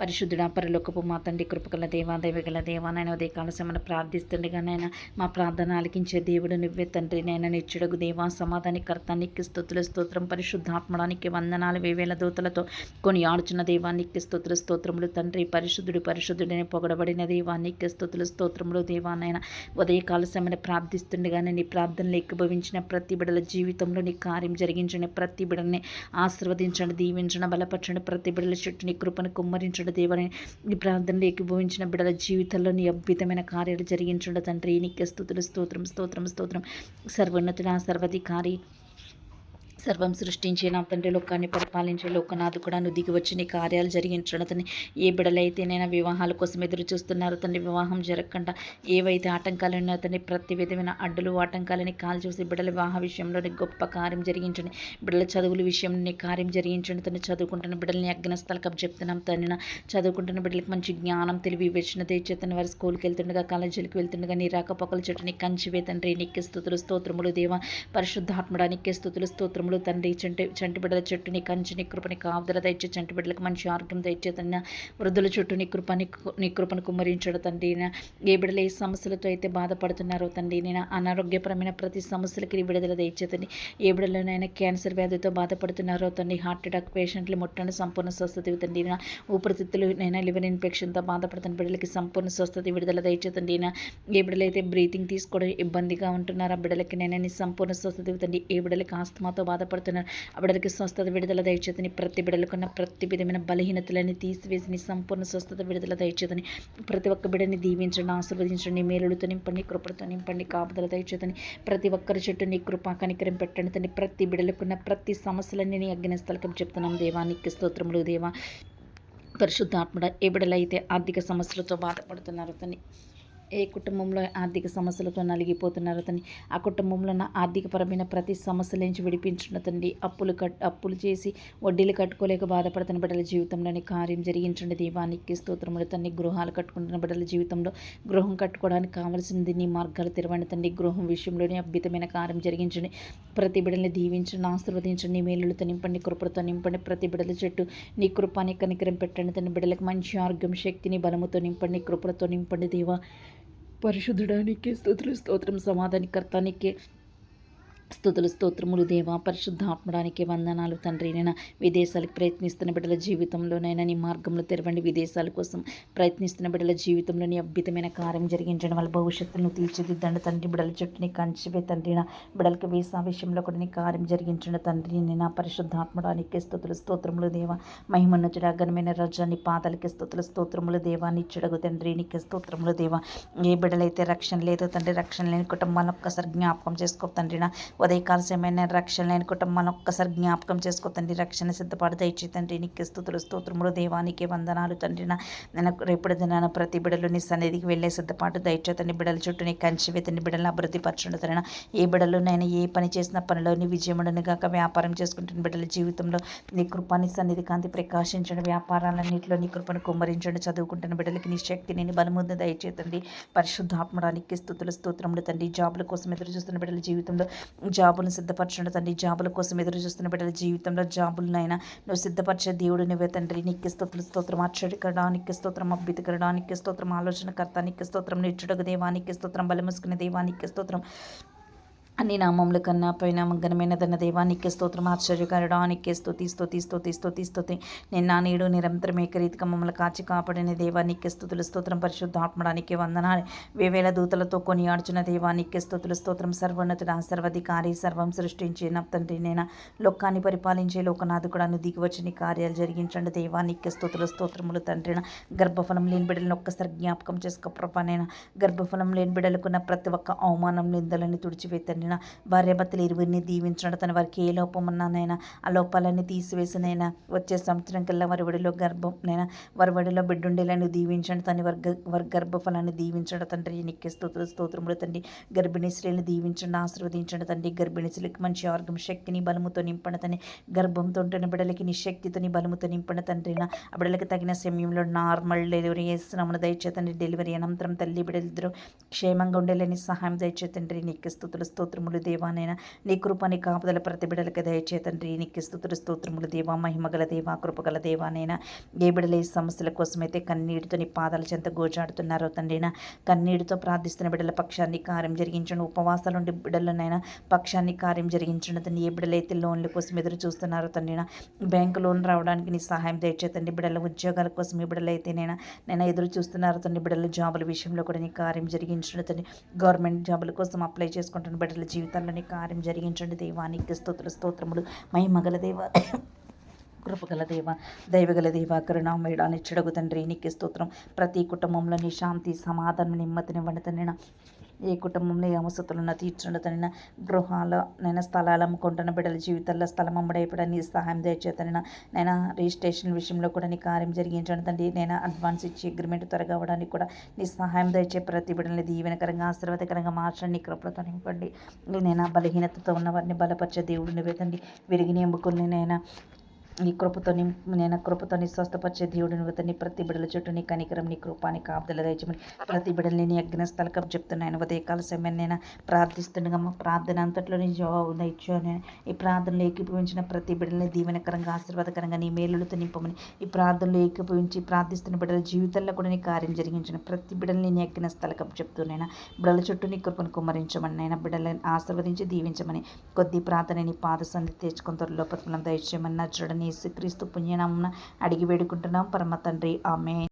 పరిశుద్ధుడ పరలోకపు మా తండ్రి కృపగల దేవా దైవగల దేవా నాయన ఉదయ కాల ప్రార్థిస్తుండగా నాయన మా ప్రార్థన ఆలకించే దేవుడు నువ్వే తండ్రి. నాయన నిచ్చుడగు దేవా సమాధాని కర్తానికి స్తోతుల స్తోత్రం పరిశుద్ధాత్మడానికి వందనాలు వేవేల దూతలతో కొని ఆడుచున్న దేవానికి స్తోత్ర స్తోత్రములు తండ్రి. పరిశుద్ధుడు పరిశుద్ధుడని పొగడబడిన దేవానికి స్తోత్రుల స్తోత్రములు దేవానైనా ఉదయకాల సమయంలో ప్రార్థిస్తుండగానే నీ ప్రార్థనలు ఎక్కుభవించిన ప్రతి బిడల జీవితంలో నీ కార్యం జరిగించిన ప్రతి బిడల్ని ఆశీర్వదించండి దీవించండి బలపరచండి. ప్రతి బిడల చుట్టూ నీ కృపను కుమ్మరించండి. దేవని ఈ ప్రార్థనలు ఏకీభవించిన బిడల జీవితంలో నీ అద్భుతమైన కార్యాలు జరిగించండి తండ్రి. నీకే స్తుతులు స్తోత్రం స్తోత్రం స్తోత్రం. సర్వోన్నతుడ సర్వధికారి. సర్వం సృష్టించిన తండ్రి లోకాన్ని పరిపాలించే లోకనాథు కూడా నువ్వు దిగి వచ్చి నీ కార్యాలు జరిగించడం తండ్రి ఏ బిడలైతేనైనా వివాహాల కోసం ఎదురు చూస్తున్నారు తండ్రి వివాహం జరగకుండా ఏవైతే ఆటంకాలు ఉన్నాయో తండ్రి ప్రతి విధమైన అడ్డులు ఆటంకాలని కాల్ చూసి బిడ్డల వివాహ విషయంలో నీ గొప్ప కార్యం జరిగించండి. బిడ్డల చదువుల విషయంలోనే కార్యం జరిగించండి. తండ్రి చదువుకుంటున్న బిడ్డల్ని అగ్నస్థలకప్ చెప్తున్నాం తండ్రి చదువుకుంటున్న బిడ్డలకు మంచి జ్ఞానం తెలివి వివేచన తెచ్చేతని వారి స్కూల్కి వెళ్తుండగా కాలేజీలకు వెళ్తుండగా నీ రాకపోకల చెట్టు నీ కంచివే తండ్రి. నీకే స్థుతులు స్తోత్రములు దేవ. పరిశుద్ధాత్మడా నీకే స్థుతులు స్తోత్రములు తండ్రి చంటి చంటి బిడ్డల చుట్టూ నీ కంచి నీ కృపని కాపుదల దయచే చంటి బిడ్డలకు మంచి ఆరోగ్యం దయచే తండ్రి వృద్ధుల చుట్టూ నీ కృపని నీ కృపను కుమ్మరించడు తండ్రి. ఏ బిడ్డలు ఏ సమస్యలతో అయితే బాధపడుతున్నారో తండ్రి నేను అనారోగ్యపరమైన ప్రతి సమస్యలకి నీ విడుదల దయచేతండి ఏ బిడ్డలోనైనా క్యాన్సర్ వ్యాధితో బాధపడుతున్నారో తండ్రి హార్ట్ అటాక్ పేషెంట్లు ముట్టని సంపూర్ణ స్వస్థత ఇవ్వండి నా ఊపిరితిత్తులు నైనా లివర్ ఇన్ఫెక్షన్తో బాధపడుతున్న బిడ్డలకి సంపూర్ణ స్వస్థత విడుదల దయచేతండి నా ఏ బిడ్డలైతే బ్రీతింగ్ తీసుకోవడం ఇబ్బందిగా ఉంటున్నారో ఆ బిడ్డలకి నేను సంపూర్ణ స్వస్థత ఇవ్వండి ఏ బిడ్డలకి ఆస్తమాతో బాధపడుతున్నారు. అబిడలకి స్వస్థత విడుదల దయచేతని ప్రతి బిడలకున్న ప్రతి విధమైన బలహీనతలని తీసివేసి సంపూర్ణ స్వస్థత విడుదల దయచేతని ప్రతి ఒక్క బిడని దీవించండి ఆశీర్వదించండి మేలులతో నింపండి కృపలతో నింపండి కాపుదల దయచేతని ప్రతి ఒక్కరి చెట్టుని నీ కృపా కనికరం పెట్టండి తని ప్రతి బిడలకున్న ప్రతి సమస్యలన్నీ నీ అగ్నిస్థలకం చెప్తున్నాం దేవా. దేవానికి స్తోత్రములు దేవా. పరిశుద్ధాత్మడ ఏ బిడలైతే ఆర్థిక సమస్యలతో బాధపడుతున్నారు తని ఏ కుటుంబంలో ఆర్థిక సమస్యలతో నలిగిపోతున్నారు తండ్రి ఆ కుటుంబంలో ఉన్న ఆర్థికపరమైన ప్రతి సమస్యల నుంచి విడిపించిన తండ్రి అప్పులు కట్ అప్పులు చేసి వడ్డీలు కట్టుకోలేక బాధపడుతున్న బిడ్డల జీవితంలోని కార్యం జరిగించండి. దీవానికి స్తోత్రములు. తండ్రి గృహాలు కట్టుకుంటున్న బిడ్డల జీవితంలో గృహం కట్టుకోవడానికి కావలసింది నీ మార్గాలు తెరవండి. తండ్రి గృహం విషయంలోనే అద్భుతమైన కార్యం జరిగించండి. ప్రతి బిడ్డల్ని దీవించండి. ఆశీర్వదించండి. మేలులతో నింపండి. కృపలతో నింపండి. ప్రతి బిడ్డల చెట్టు నీ కృపాని కనికరం పెట్టండి. తండ్రి బిడ్డలకు మంచి ఆరోగ్యం శక్తిని బలముతో నింపండి. కృపలతో నింపండి దేవా. పరిశుద్ధుడానికి స్తోత్రులు స్తోత్రం సమాధానికర్తానికి స్థుతులు స్తోత్రములు దేవా పరిశుద్ధాత్మడానికి వందనాలు తండ్రి. నేను విదేశాలకు ప్రయత్నిస్తున్న బిడ్డల జీవితంలోనైనా నీ మార్గంలో తెరవండి. విదేశాల కోసం ప్రయత్నిస్తున్న బిడ్డల జీవితంలో నీ అద్భుతమైన కార్యం జరిగించడం. వల్ల భవిష్యత్తును తీర్చిదిద్దండి తండ్రి. బిడ్డల చుట్టూని కంచివే తండ్రి. నా బిడ్డలకి వీసా విషయంలో కూడా నీ కార్యం జరిగించండి తండ్రి. నేను నా పరిశుద్ధాత్మడానికి స్థుతులు స్తోత్రములు దేవా. మహిమన్నతుడ ఘనమైన రజాని పాదాలకి స్థుతులు స్తోత్రములు దేవా. నిచ్చుడగు తండ్రి నీకు స్తోత్రములు దేవా. ఏ బిడ్డలైతే రక్షణ లేదో తండ్రి రక్షణ లేని కుటుంబాన్ని ఒక్కసారి జ్ఞాపకం చేసుకో తండ్రినా ఉదయకాల సమయమైన రక్షణ లేని కుటుంబాన్ని ఒక్కసారి జ్ఞాపకం చేసుకో తండ్రి. రక్షణ సిద్ధపాటు దయచి తండ్రి. నీకు స్థుతులు స్తోత్రములు దేవానికి వందనాలు తండ్రి. నేను రేపటి దినాన ప్రతి బిడలు నీ సన్నిధికి వెళ్ళే సిద్ధపాటు దయచే తండ్రి. బిడల చుట్టూ నీ కంచి తండ్రి. బిడ్డలను అభివృద్ధిపరచండు తన ఏ బిడలు నేను ఏ పని చేసిన పనిలో నీ విజయముడని గాక వ్యాపారం చేసుకుంటున్న బిడ్డల జీవితంలో నీ కృపాని సన్నిధి కాంతి ప్రకాశించండి. వ్యాపారాలన్నింటిలో నీ కృపను కుమ్మరించండి. చదువుకుంటున్న బిడ్డలకి నీ శక్తిని నీ బలముందు దయచేతండి పరిశుద్ధాత్మడానికి స్థుతులు స్తోత్రములు తండ్రి. జాబుల కోసం ఎదురు చూస్తున్న బిడ్డల జీవితంలో జాబులను సిద్ధపరచండి తండ్రి. జాబుల కోసం ఎదురు చూస్తున్న బిడ్డల జీవితంలో జాబులనైనా నువ్వు సిద్ధపరిచే దేవుడు నువ్వే తండ్రి. నీకు స్తోత్రం స్తోత్రం. ఆశ్చర్యకరడానికి స్తోత్రం. అభ్యుతకరడానికి స్తోత్రం. ఆలోచనకర్త నిక్కి స్తోత్రం. నిచ్చుడకు దేవానికి స్తోత్రం. బలముసుకునే దేవానికి స్తోత్రం. అన్ని నామముల కన్నా పైన ఘనమైనదన్న దేవానికి స్తోత్రం ఆశ్చర్యకరడానికి స్థుతి స్థుతి స్థుతి స్థుతి స్థుతి నిన్న నేడు నిరంతరం ఏకరీతిగా మమ్మల్ని కాచి కాపాడిన దేవానికి స్థుతులు స్తోత్రం పరిశుద్ధాత్మడానికి వందనాలు. వేవేల దూతలతో కొనియాడుచున్న దేవానికి స్థుతులు స్తోత్రం సర్వోన్నతుడ సర్వాధికారి సర్వం సృష్టించిన తండ్రి నేను. లోకాన్ని పరిపాలించే లోకనాథకుడాను దిగి కార్యాలు జరిగించండి దేవానికి స్థుతులు స్తోత్రములు తండ్రిన గర్భఫలం లేని బిడ్డలను ఒక్కసారి జ్ఞాపకం చేసుకో ప్రభా నేను. గర్భఫలం లేని బిడ్డలకున్న ప్రతి ఒక్క అవమానం నిందలని తుడిచివేతండి మిగిలిన భార్యాభర్తలు ఇరువురిని దీవించడం తన వారికి ఏ లోపం ఉన్నానైనా ఆ లోపాలన్నీ తీసివేసినైనా వచ్చే సంవత్సరం కల్లా వారి ఒడిలో గర్భం నైనా వారి ఒడిలో బిడ్డుండేలను దీవించండి తన వర్గ వారి గర్భఫలాన్ని దీవించడం తండ్రి. నిక్కి స్తోత్ర స్తోత్రములు తండ్రి. గర్భిణీ స్త్రీలను దీవించండి ఆశీర్వదించండి తండ్రి. గర్భిణీ స్త్రీలకు మంచి ఆరోగ్యం శక్తిని బలముతో నింపండి తని గర్భంతో ఉంటున్న బిడ్డలకి నీ శక్తితో నీ బలముతో నింపండి తండ్రి ఆ బిడ్డలకి తగిన సమయంలో నార్మల్ డెలివరీ చేస్తున్నాము. దయచేతండి డెలివరీ అనంతరం తల్లి బిడ్డలిద్దరూ క్షేమంగా ఉండేలని సహాయం దయచేతండ్రి నీకు స్థుతులు స్తోత్రం. స్తోత్రములు దేవానైనా నీ కృపని కాపుదల ప్రతి బిడలకి దయచే తండ్రి. నీకు స్థుతులు స్తోత్రములు దేవా. మహిమగల దేవా కృపగల దేవానైనా ఏ బిడలే సమస్యల కోసమైతే కన్నీటితో నీ పాదాల చెంత గోజాడుతున్నారో తండ్రినా. కన్నీటితో ప్రార్థిస్తున్న బిడ్డల పక్షాన్ని కార్యం జరిగించండి ఉపవాసాలు ఉండి బిడ్డలనైనా పక్షాన్ని కార్యం జరిగించండి తండ్రి. ఏ బిడ్డలైతే లోన్ల కోసం ఎదురు చూస్తున్నారో తండ్రినా. బ్యాంకు లోన్ రావడానికి నీ సహాయం దయచేతండి బిడ్డల ఉద్యోగాల కోసం ఈ బిడ్డలైతేనైనా నేను ఎదురు చూస్తున్నారో తండ్రి. బిడ్డల జాబుల విషయంలో కూడా నీ కార్యం జరిగించండి తండ్రి. గవర్నమెంట్ జాబుల కోసం అప్లై చేసుకుంటున్న బిడ్డల జీవితాల్లో కార్యం జరిగించండి. దేవానికి స్తోత్ర స్తోత్రములు. మహిమగల దేవ కృపగల దేవ దైవగల దేవ కరుణామయుడా నిచ్చడగు తండ్రి నీకు స్తోత్రం. ప్రతి కుటుంబంలోని శాంతి సమాధానం నెమ్మదినివ్వండి తండ్రి ఏ కుటుంబంలో ఏ అవసతులను తీర్చండి తండ్రి గృహాల నేను స్థలాలు అమ్ముకుంటున్న బిడ్డల జీవితాల్లో స్థలం అమ్మడైపోవడం నీ సహాయం దయచేతనైనా నేను రిజిస్ట్రేషన్ విషయంలో కూడా నీ కార్యం జరిగించండి. తండ్రి నేను అడ్వాన్స్ ఇచ్చి అగ్రిమెంట్ త్వరగా అవ్వడానికి కూడా నీ సహాయం దయచే ప్రతి బిడ్డల్ని దీవెనకరంగా ఆశీర్వాదకరంగా మార్చండి. నీ కృపలతో నింపండి. నేను బలహీనతతో ఉన్న వారిని బలపరిచే దేవుడిని వేదండి విరిగి ఎముకల్ని నేను నీ కృపతో నేను కృపతో నీ స్వస్థపరిచే దేవుడు నువ్వు నీ ప్రతి బిడల చుట్టూ నీ కనికరం నీ కృపాని కాపుదల దయచమని ప్రతి బిడల్ని నీ అగ్ని స్థలకం చెప్తున్నాను ఉదయకాల సమయం నేను ప్రార్థిస్తుండగా మా ప్రార్థన అంతట్లో నీ జవాబు దయచు ఈ ప్రార్థనలు ఏకీభవించిన ప్రతి బిడ్డల్ని దీవెనకరంగా ఆశీర్వాదకరంగా నీ మేలులతో నింపమని ఈ ప్రార్థనలు ఏకీభవించి ప్రార్థిస్తున్న బిడ్డల జీవితాల్లో కూడా నీ కార్యం జరిగించిన ప్రతి బిడ్డల్ని నీ అగ్ని స్థలకం చెప్తున్నాను బిడ్డల చుట్టూ నీ కృపను కుమ్మరించమని నాయన బిడ్డలను ఆశీర్వదించి దీవించమని కొద్ది ప్రార్థన నీ పాద సంధి తెచ్చుకొని త్వరలో పత్రం దయచేయమని నచ్చడని యేసుక్రీస్తు పుణ్యనామమున అడిగి వేడుకుంటున్నాం. పరమ తండ్రి. ఆమె